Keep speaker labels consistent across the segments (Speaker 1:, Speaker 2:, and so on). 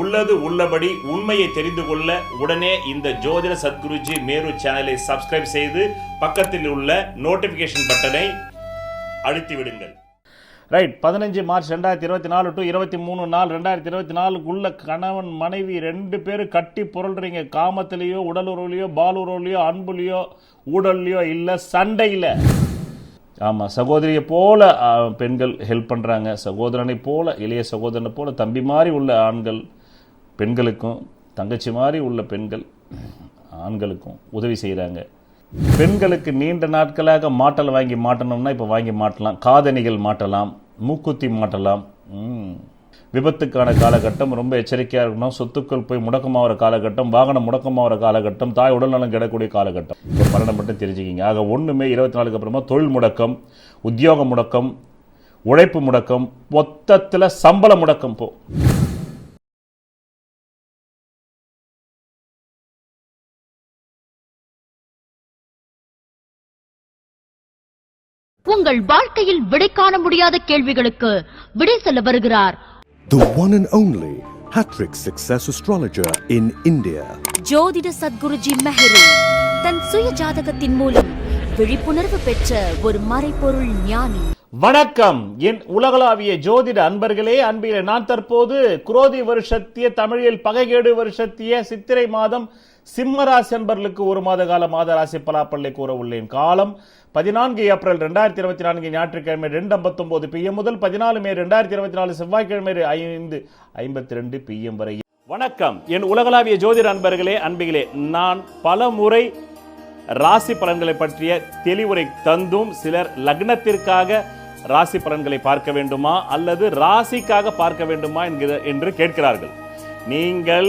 Speaker 1: உள்ளது உள்ளபடி உண்மையை தெரிந்து கொள்ள உடனே இந்த ஜோதிட சத்குருஜி மேரு சேனலை சப்ஸ்கிரைப் செய்து பக்கத்தில் உள்ள நோட்டிபிகேஷன் பட்டனை அழுத்தி விடுங்கள் ரைட் பதினஞ்சு மார்ச் ரெண்டாயிரத்தி இருபத்தி நாலு டு இருபத்தி மூணு நாள் ரெண்டாயிரத்தி இருபத்தி நாலுக்குள்ள கணவன் மனைவி ரெண்டு பேரும் கட்டி புரள்றீங்க. காமத்திலேயோ உடலுறவுலையோ பாலுறவுலையோ அன்புலையோ ஊடல்லையோ இல்லை சண்டையில். ஆமாம் சகோதரியை போல பெண்கள் ஹெல்ப் பண்ணுறாங்க சகோதரனை போல இளைய சகோதரனை போல தம்பி மாதிரி உள்ள ஆண்கள் பெண்களுக்கும் தங்கச்சி மாதிரி உள்ள பெண்கள் ஆண்களுக்கும் உதவி செய்கிறாங்க பெண்களுக்கு நீண்ட நாட்களாக மாட்டல் வாங்கி மாட்டணும்னா இப்போ வாங்கி மாட்டலாம். காதணிகள் மாட்டலாம் மூக்குத்தி மாட்டலாம். விபத்துக்கான காலகட்டம் ரொம்ப எச்சரிக்கையாக இருக்கணும். சொத்துக்கள் போய் முடக்கமாகிற காலகட்டம் வாகனம் முடக்கமாகிற காலகட்டம் தாய் உடல்நலம் கிடக்கூடிய காலகட்டம். இப்போ பன்னெண்டு மட்டும் தெரிஞ்சுக்கிங்க. ஆக ஒன்றுமே இருபத்தி நாலுக்கு அப்புறமா தொழில் முடக்கம் உத்தியோக முடக்கம் உழைப்பு முடக்கம் மொத்தத்தில் சம்பள முடக்கம் போ.
Speaker 2: உங்கள் வாழ்க்கையில் விடை காண முடியாத கேள்விகளுக்கு விடை சொல்ல வருகிறார்
Speaker 3: The one and only Hattrick Success Astrologer in India.
Speaker 4: ஜோதிட சத்குருஜி மெஹரு தன் சுய ஜாதகத்தின் மூலம் விழிப்புணர்வு பெற்ற ஒரு மறைபொருள் ஞானி
Speaker 1: வணக்கம் என் உலகளாவிய ஜோதிட அன்பர்களே அன்பிலே நான் தற்போது குரோதி வருஷத்திய தமிழில் பகைகேடு வருஷத்திய சித்திரை மாதம் சிம்மராசி அன்பர்களுக்கு ஒரு மாத கால மாத ராசி பலாப்பல்லை கூற உள்ளேன் காலம் பதினான்கு ஏப்ரல் ரெண்டாயிரத்தி இருபத்தி நான்கு ஞாயிற்றுக்கிழமை ரெண்டு ஐம்பத்தொன்பது பிஎம் முதல் பதினாலு மே ரெண்டாயிரத்தி இருபத்தி நாலு செவ்வாய்க்கிழமை ஐந்து ஐம்பத்தி ரெண்டு பிஎம் வரை. வணக்கம். என் உலகளாவிய ஜோதிட அன்பர்களே அன்பிகளே நான் பல முறை ராசி பலன்களை பற்றிய தெளிவுரை தந்தும் சிலர் லக்னத்திற்காக ராசி பலன்களை பார்க்க வேண்டுமா அல்லது ராசிக்காக பார்க்க வேண்டுமா என்கிற என்று கேட்கிறார்கள். நீங்கள்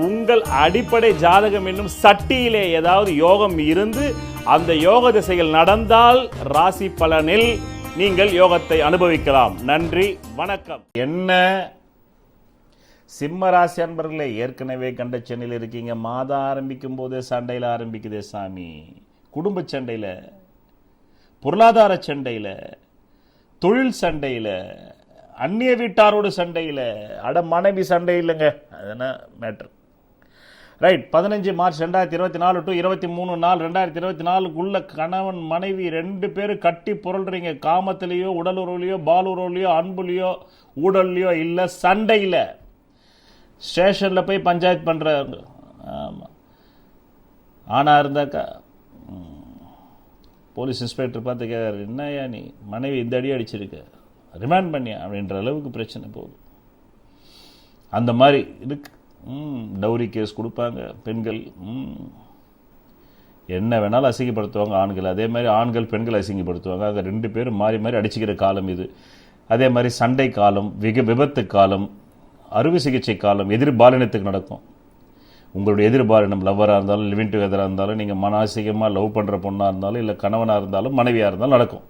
Speaker 1: உங்கள் அடிப்படை ஜாதகம் என்னும் சட்டியிலே ஏதாவது யோகம் இருந்து அந்த யோக திசைகள் நடந்தால் ராசி பலனில் நீங்கள் யோகத்தை அனுபவிக்கலாம். நன்றி வணக்கம். என்ன? சிம்ம ராசி அன்பர்களே ஏற்கனவே கண்ட சென்னையில் இருக்கீங்க. மாதம் ஆரம்பிக்கும் போதே சண்டையில் ஆரம்பிக்குதே சாமி. குடும்ப சண்டையில் பொருளாதார சண்டையில் தொழில் சண்டையில் அந்நிய வீட்டாரோடு சண்டையில் அட மனைவி சண்டை இல்லைங்க. அதெல்லாம் மேட்ரு ரைட் பதினஞ்சு மார்ச் ரெண்டாயிரத்தி இருபத்தி நாலு டு இருபத்தி மூணு நாள் ரெண்டாயிரத்தி இருபத்தி நாலுக்குள்ள கணவன் மனைவி ரெண்டு பேரும் கட்டி புரள்றீங்க. காமத்திலேயோ உடலுறவுலையோ பாலுறவுலையோ அன்புலையோ ஊடல்லையோ இல்லை சண்டையில். ஸ்டேஷனில் போய் பஞ்சாயத்து பண்ணுறாங்க ஆமாம் ஆனால் இருந்தாக்கா போலீஸ் இன்ஸ்பெக்டர் பார்த்து கேட்குறாரு என்னையா நீ? மனைவி இந்த அடி அடிச்சிருக்க. ரிமாண்ட் பண்ணியா? அப்படின்ற அளவுக்கு பிரச்சனை போகுது. அந்த மாதிரி இருக்குது டவுரி கேஸ் கொடுப்பாங்க பெண்கள் ம். என்ன வேணாலும் அசிங்கப்படுத்துவாங்க ஆண்கள். அதே மாதிரி ஆண்கள் பெண்கள் அசிங்கப்படுத்துவாங்க. அதை ரெண்டு பேரும் மாறி மாறி அடிச்சுக்கிற காலம் இது. அதே மாதிரி சண்டை காலம் விக விபத்து காலம் அறுவை சிகிச்சை காலம் எதிர்பாலினத்துக்கு நடக்கும். உங்களுடைய எதிர்பாலினம் லவ்வராக இருந்தாலும் லிவிங் டுகெதராக இருந்தாலும் நீங்கள் மனசிகமாக லவ் பண்ணுற பொண்ணாக இருந்தாலும் இல்லை கணவனாக இருந்தாலும் மனைவியாக இருந்தாலும் நடக்கும்.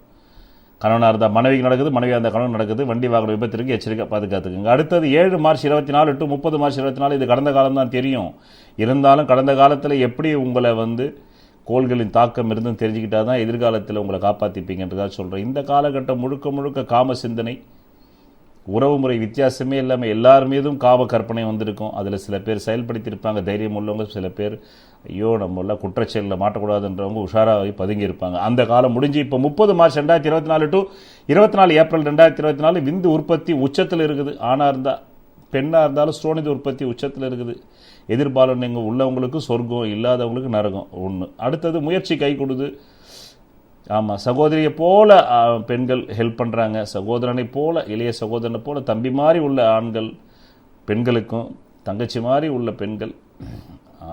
Speaker 1: கணவனாக இருந்தால் மனைவிக்கு நடக்குது மனைவியாக இருந்தால் கணவன் நடக்குது. வண்டி வாகன விபத்திற்கு எச்சரிக்கை பாதுகாத்துக்குங்க. அடுத்தது ஏழு மார்ச் இருபத்தி நாலு டு முப்பது மார்ச் இருபத்தி நாலு இது கடந்த காலம் தான் தெரியும். இருந்தாலும் கடந்த காலத்தில் எப்படி உங்களை வந்து கோள்களின் தாக்கம் இருந்தும் தெரிஞ்சுக்கிட்டா தான் எதிர்காலத்தில் உங்களை காப்பாற்றிப்பீங்கன்றதாக சொல்கிறேன் இந்த காலகட்டம் முழுக்க முழுக்க காம சிந்தனை உறவு முறை வித்தியாசமே இல்லாமல் எல்லார் மீதும் காப கற்பனை வந்திருக்கும். அதில் சில பேர் செயல்படுத்தியிருப்பாங்க தைரியம் உள்ளவங்க சில பேர் ஐயோ நம்ம குற்றச்செயலில் மாட்டக்கூடாதுன்றவங்க உஷாராகி பதுங்கியிருப்பாங்க. அந்த காலம் முடிஞ்சு இப்போ முப்பது மார்ச் ரெண்டாயிரத்தி இருபத்தி நாலு டு இருபத்தி நாலு ஏப்ரல் ரெண்டாயிரத்தி இருபத்தி நாலு விந்து உற்பத்தி உச்சத்தில் இருக்குது. ஆணாக இருந்தால் பெண்ணாக இருந்தாலும் ஸ்டோனிது உற்பத்தி உச்சத்தில் இருக்குது. எதிர்பாலன் எங்கள் உள்ளவங்களுக்கு சொர்க்கம் இல்லாதவங்களுக்கு நரகம் ஒன்று அடுத்தது முயற்சி கை கொடுது. ஆமாம் சகோதரியை போல பெண்கள் ஹெல்ப் பண்ணுறாங்க சகோதரனை போல இளைய சகோதரனை போல தம்பி மாதிரி உள்ள ஆண்கள் பெண்களுக்கும் தங்கச்சி மாதிரி உள்ள பெண்கள்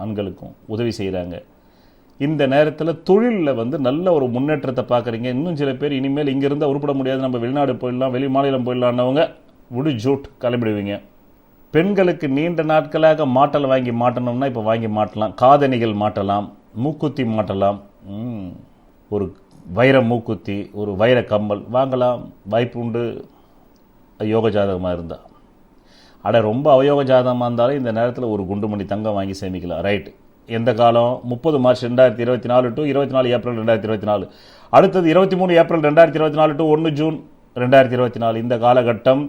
Speaker 1: ஆண்களுக்கும் உதவி செய்கிறாங்க இந்த நேரத்தில் தொழிலில் வந்து நல்ல ஒரு முன்னேற்றத்தை பார்க்குறீங்க. இன்னும் சில பேர் இனிமேல் இங்கே இருந்தால் உருப்பட முடியாது. நம்ம வெளிநாடு போயிடலாம் வெளி மாநிலம் போயிடலான்னவங்க முடி ஜூட் கிளம்பிடுவீங்க. பெண்களுக்கு நீண்ட நாட்களாக மாட்டல் வாங்கி மாட்டணும்னா இப்போ வாங்கி மாட்டலாம். காதணிகள் மாட்டலாம் மூக்குத்தி மாட்டலாம். ஒரு வைர மூக்குத்தி ஒரு வைர கம்மல். வாங்கலாம் வாய்ப்பு உண்டு யோக ஜாதகமாக இருந்தால் அட ரொம்ப அவயோக ஜாதகமாக இருந்தாலும் இந்த நேரத்தில் ஒரு குண்டுமணி தங்கம் வாங்கி சேமிக்கலாம். ரைட் எந்த காலம்? முப்பது மார்ச் ரெண்டாயிரத்தி இருபத்தி நாலு டு இருபத்தி நாலு ஏப்ரல் ரெண்டாயிரத்தி இருபத்தி நாலு. அடுத்தது இருபத்தி மூணு ஏப்ரல் ரெண்டாயிரத்தி இருபத்தி நாலு டு ஒன்று ஜூன் ரெண்டாயிரத்தி இருபத்தி நாலு. இந்த காலகட்டம்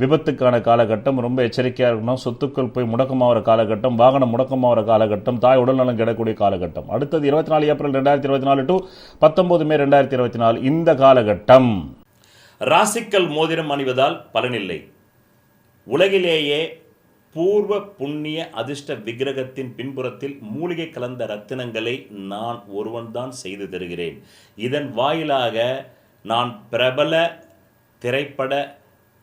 Speaker 1: விபத்துக்கான காலகட்டம் ரொம்ப எச்சரிக்கையாக இருக்கணும். சொத்துக்கள் போய் முடக்கமாகிற காலகட்டம் வாகனம் முடக்கமாகிற காலகட்டம் தாய் உடல்நலம் கிடக்கூடிய காலகட்டம். அடுத்தது இருபத்தி நாலு ஏப்ரல் ரெண்டாயிரத்தி இருபத்தி நாலு டு பத்தொன்பது மே ரெண்டாயிரத்தி இருபத்தி நாலு இந்த காலகட்டம். ராசிக்கல் மோதிரம் அணிவதால் பலனில்லை. உலகிலேயே பூர்வ புண்ணிய அதிர்ஷ்ட விக்கிரகத்தின் பின்புறத்தில் மூலிகை கலந்த ரத்தினங்களை நான் ஒருவன்தான் செய்து தருகிறேன். இதன் வாயிலாக நான் பிரபல திரைப்பட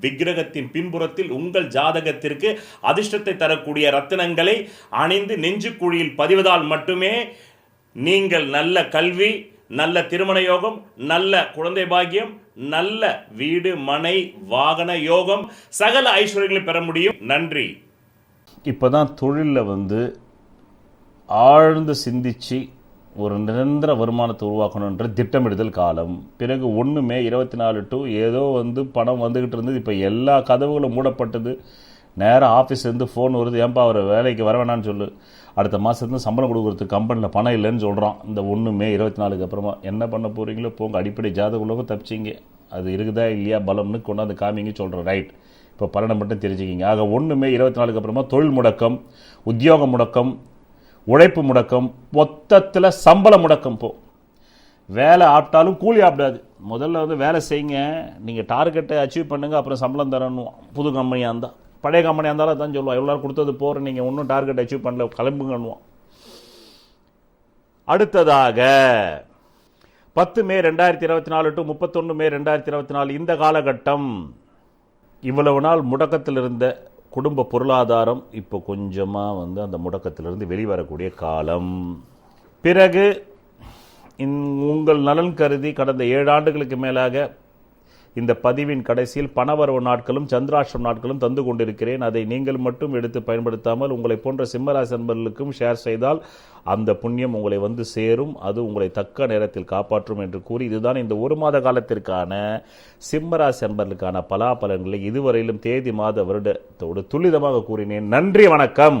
Speaker 1: விக்கிரகத்தின் பின்புறத்தில் உங்கள் ஜாதகத்திற்கு அதிர்ஷ்டத்தை தரக்கூடிய ரத்தினங்களை அணிந்து நெஞ்சுக்குழியில் பதிவதால் மட்டுமே நீங்கள் நல்ல கல்வி நல்ல திருமண யோகம் நல்ல குழந்தை பாக்கியம் நல்ல வீடு மனை வாகன யோகம் சகல ஐஸ்வர்யங்களை பெற முடியும். நன்றி. இப்போதான் தொழிலில் வந்து ஆழ்ந்து சிந்திச்சு ஒரு நிரந்தர வருமானத்தை உருவாக்கணுன்ற திட்டமிடுதல் காலம். பிறகு ஒன்றுமே இருபத்தி நாலு டு ஏதோ வந்து பணம் வந்துக்கிட்டு இருந்தது. இப்போ எல்லா கதவுகளும் மூடப்பட்டது. நேராக ஆஃபீஸ்லேருந்து ஃபோன் வருது. ஏன்பா அவர் வேலைக்கு வர வேணான்னு சொல்லு. அடுத்த மாதத்துலேருந்து சம்பளம் கொடுக்குறதுக்கு கம்பெனியில் பணம் இல்லைன்னு சொல்கிறான் இந்த ஒன்று மே இருபத்தி நாலுக்கு அப்புறமா என்ன பண்ண போகிறீங்களோ போங்க. அடிப்படை ஜாதக உலகம் தப்பிச்சிங்க. அது இருக்குதா இல்லையா பலம்னு கொண்டாந்து காமிங்க சொல்கிறேன் ரைட் இப்போ பலனை மட்டும் தெரிஞ்சுக்கிங்க. ஆக ஒன்று மே இருபத்தி நாலுக்கு அப்புறமா தொழில் முடக்கம் உத்தியோக முடக்கம் உழைப்பு முடக்கம் மொத்தத்தில் சம்பள முடக்கம் போ. வேலை ஆப்டாலும் கூலி ஆப்பிடாது. முதல்ல வந்து வேலை செய்யுங்க. நீங்கள் டார்கெட்டை அச்சீவ் பண்ணுங்கள் அப்புறம் சம்பளம் தரணும். புது கம்பெனியாக இருந்தால் பழைய கம்பெனியாக இருந்தாலும் அதான் சொல்லுவான். எவ்வளோ கொடுத்தது போகிற நீங்கள் ஒன்றும் டார்கெட் அச்சீவ் பண்ணல கிளம்புங்கன்னுவான். அடுத்ததாக பத்து மே ரெண்டாயிரத்தி இருபத்தி நாலு டு முப்பத்தொன்று மே ரெண்டாயிரத்தி இருபத்தி நாலு இந்த காலகட்டம் இவ்வளவு நாள் முடக்கத்தில் இருந்த குடும்ப பொருளாதாரம் இப்போ கொஞ்சமாக வந்து அந்த முடக்கத்திலிருந்து வெளிவரக்கூடிய காலம். பிறகு உங்கள் நலன் கருதி கடந்த ஏழு ஆண்டுகளுக்கு மேலாக இந்த பதிவின் கடைசியில் பணவரவு நாட்களும் சந்திராஷ்டம் நாட்களும் தந்து கொண்டிருக்கிறேன். அதை நீங்கள் மட்டும் எடுத்து பயன்படுத்தாமல் உங்களை போன்ற சிம்மராசி நண்பர்களுக்கும் ஷேர் செய்தால் அந்த புண்ணியம் உங்களை வந்து சேரும். அது உங்களை தக்க நேரத்தில் காப்பாற்றும் என்று கூறி இதுதான் இந்த ஒரு மாத காலத்திற்கான சிம்மராசி நண்பர்களுக்கான பலாபலன்களை இதுவரையிலும் தேதி மாத வருடத்தோடு துல்லிதமாக கூறினேன். நன்றி வணக்கம்.